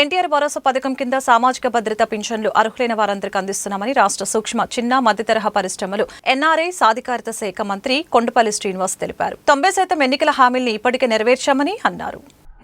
ఎన్టీఆర్ భరోసా పథకం కింద సామాజిక భద్రత పింఛన్లు అర్హులైన వారందరికీ అందిస్తున్నామని రాష్ట్ర సూక్ష్మ చిన్న మధ్యతరహా పరిశ్రమలు ఎన్ఆర్ఐ సాధికారత శాఖ మంత్రి కొండపల్లి శ్రీనివాస్ తెలిపారు. తొంభై శాతం ఎన్నికల హామీల్ని ఇప్పటికే నెరవేర్చామని అన్నారు.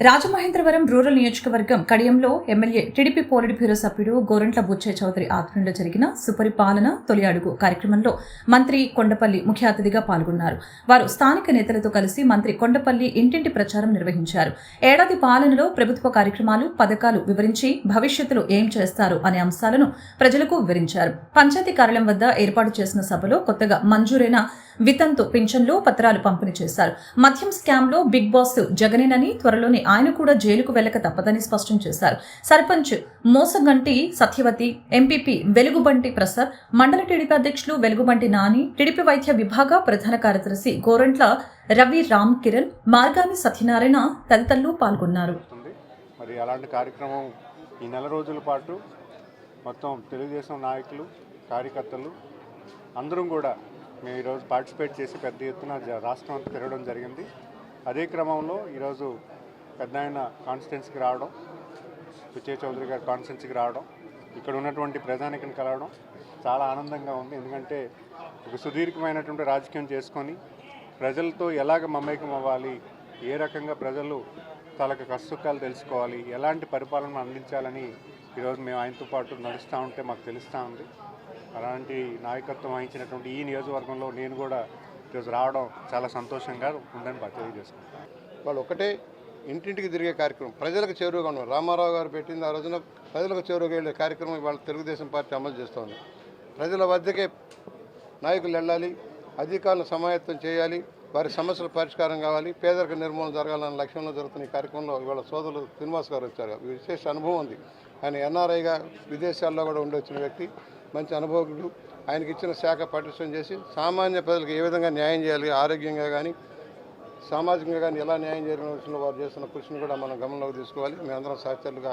రాజమహేంద్రవరం రూరల్ నియోజకవర్గం కడియంలో ఎమ్మెల్యే టీడీపీ పోలిట్ బ్యూరో సభ్యుడు గోరంట్ల బుచ్చయ్య చౌదరి ఆధ్వర్యంలో జరిగిన సుపరిపాలన తొలి అడుగు కార్యక్రమంలో మంత్రి కొండపల్లి ముఖ్య అతిథిగా పాల్గొన్నారు. వారు స్థానిక నేతలతో కలిసి మంత్రి కొండపల్లి ఇంటింటి ప్రచారం నిర్వహించారు. ఏడాది పాలనలో ప్రభుత్వ కార్యక్రమాలు పథకాలు వివరించి భవిష్యత్తులో ఏం చేస్తారు అనే అంశాలను ప్రజలకు వివరించారు. పంచాయతీ కార్యాలయం వద్ద ఏర్పాటు చేసిన సభలో కొత్తగా మంజూరైన వితంతు పింఛన్లు పత్రాలు పంపిణీ చేశారు. మద్యం స్కామ్లో బిగ్ బాస్ జగనేనని త్వరలోనే ఆయన కూడా జైలుకు వెళ్ళక తప్పదని స్పష్టం చేశారు. సర్పంచ్ మోసగంటి సత్యవతి ఎంపీపీ వెలుగుబంటి ప్రసాద్ మండల టీడీపీ అధ్యక్షులు వెలుగుబంటి నాని టీడీపీ వైద్య విభాగ ప్రధాన కార్యదర్శి గోరంట్ల రవి రామ్ కిరణ్ మార్గాని సత్యనారాయణ తదితరులు పాల్గొన్నారు. మరి అలాంటి కార్యక్రమం ఈ నెల రోజుల పాటు మొత్తం తెలుగుదేశం నాయకులు కార్యకర్తలు అందరం కూడా మేము ఈరోజు పార్టిసిపేట్ చేసి పెద్ద ఎత్తున రాష్ట్రం తిరగడం జరిగింది. అదే క్రమంలో ఈరోజు పెద్ద ఆయన కాన్స్టిట్యున్సీకి రావడం విజయ్ చౌదరి గారి కాన్స్టిట్యున్సీకి రావడం ఇక్కడ ఉన్నటువంటి ప్రజానికని కలవడం చాలా ఆనందంగా ఉంది. ఎందుకంటే ఒక సుదీర్ఘమైనటువంటి రాజకీయం చేసుకొని ప్రజలతో ఎలాగ మమేకం అవ్వాలి ఏ రకంగా ప్రజలు తలకు కష్టసుఖాలు తెలుసుకోవాలి ఎలాంటి పరిపాలన అందించాలని ఈరోజు మేము ఆయనతో పాటు నడుస్తూ ఉంటే మాకు తెలుస్తూ ఉంది. అలాంటి నాయకత్వం వహించినటువంటి ఈ నియోజకవర్గంలో నేను కూడా ఈరోజు రావడం చాలా సంతోషంగా ఉందని తెలియజేసుకుంటాను వాళ్ళు ఒకటే ఇంటింటికి తిరిగే కార్యక్రమం. ప్రజలకు చేరువగా ఉన్నాం. రామారావు గారు పెట్టింది ఆ రోజున ప్రజలకు చేరువగా వెళ్ళే కార్యక్రమం ఇవాళ తెలుగుదేశం పార్టీ అమలు చేస్తోంది. ప్రజల వద్దకే నాయకులు వెళ్ళాలి అధికారులను సమాయత్తం చేయాలి వారి సమస్యల పరిష్కారం కావాలి పేదరిక నిర్మూలన జరగాలన్న లక్ష్యంలో జరుగుతున్న ఈ కార్యక్రమంలో ఇవాళ సోదరులు శ్రీనివాస్ గారు వచ్చారు. విశేష అనుభవం ఉంది. ఆయన ఎన్ఆర్ఐగా విదేశాల్లో కూడా ఉండి వచ్చిన వ్యక్తి మంచి అనుభవజ్ఞుడు. ఆయనకి ఇచ్చిన శాఖ పటిష్టం చేసి సామాన్య ప్రజలకు ఏ విధంగా న్యాయం చేయాలి ఆరోగ్యంగా కానీ సామాజికంగా కానీ ఎలా న్యాయం జరిగిన వారు చేస్తున్న కృషిని కూడా మనం గమనంలోకి తీసుకోవాలి. మేమందరం సహచరులుగా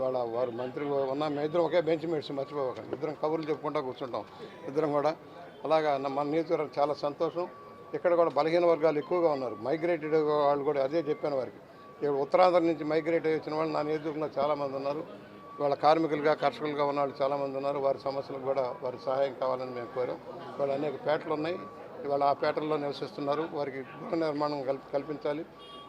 వాళ్ళ వారు మంత్రులు ఉన్న. మేము ఇద్దరం ఒకే బెంచ్ మేట్స్ మర్చిపోవకండి. ఇద్దరం కబుర్లు చెప్పుకుంటా కూర్చుంటాం. ఇద్దరం కూడా. అలాగా మన నియోజకవర్గం చాలా సంతోషం. ఇక్కడ కూడా బలహీన వర్గాలు ఎక్కువగా ఉన్నారు. మైగ్రేటెడ్ వాళ్ళు కూడా అదే చెప్పాను వారికి. ఇక్కడ ఉత్తరాంధ్ర నుంచి మైగ్రేట్ అయ్యి వచ్చిన వాళ్ళు నా నియోజకవర్గంలో చాలామంది ఉన్నారు. వాళ్ళ కార్మికులుగా కర్షకులుగా ఉన్న వాళ్ళు చాలామంది ఉన్నారు. వారి సమస్యలకు కూడా వారి సహాయం కావాలని మేము కోరాం. వాళ్ళు అనేక పేటలు ఉన్నాయి ఇవాళ ఆ పేటల్లో నివసిస్తున్నారు. వారికి గృహ నిర్మాణం కల్ప కల్పించాలి.